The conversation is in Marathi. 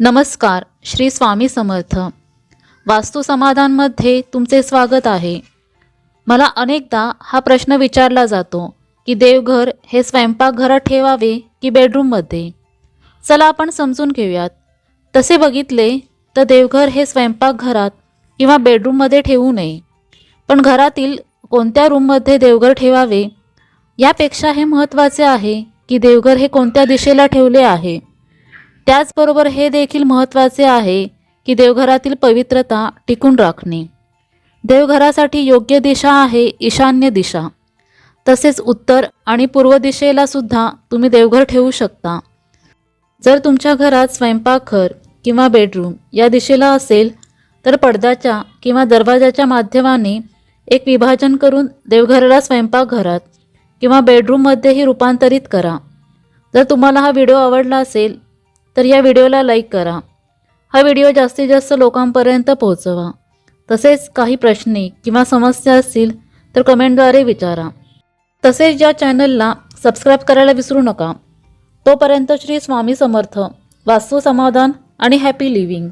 नमस्कार श्री स्वामी समर्थ. वास्तू समाधानमध्ये तुमचे स्वागत आहे. मला अनेकदा हा प्रश्न विचारला जातो की देवघर हे स्वयंपाकघरात ठेवावे की बेडरूममध्ये चला आपण समजून घेऊयात. तसे बघितले तर देवघर हे स्वयंपाकघरात किंवा बेडरूममध्ये ठेवू नये. पण घरातील कोणत्या रूममध्ये देवघर ठेवावे? यापेक्षा हे महत्त्वाचे आहे की देवघर हे कोणत्या दिशेला ठेवले आहे? त्याचबरोबर हे देखील महत्त्वाचे आहे की देवघरातील पवित्रता टिकून राखणे. देवघरासाठी योग्य दिशा आहे ईशान्य दिशा. तसेच उत्तर आणि पूर्व दिशेला सुद्धा तुम्ही देवघर ठेवू शकता. जर तुमच्या घरात स्वयंपाकघर किंवा बेडरूम या दिशेला असेल तर पडद्याच्या किंवा दरवाजाच्या माध्यमाने एक विभाजन करून देवघराला स्वयंपाकघरात किंवा बेडरूममध्येही रूपांतरित करा. जर तुम्हाला हा व्हिडिओ आवडला असेल तर या व्हिडिओला लाईक करा. हा व्हिडिओ जास्तीत जास्त लोकांपर्यंत पोहोचवा. तसेच काही प्रश्ने किंवा समस्या असतील तर कमेंटद्वारे विचारा. तसेच या चॅनलला सबस्क्राईब करायला विसरू नका. तोपर्यंत श्री स्वामी समर्थ वास्तू समाधान आणि हॅपी लिव्हिंग.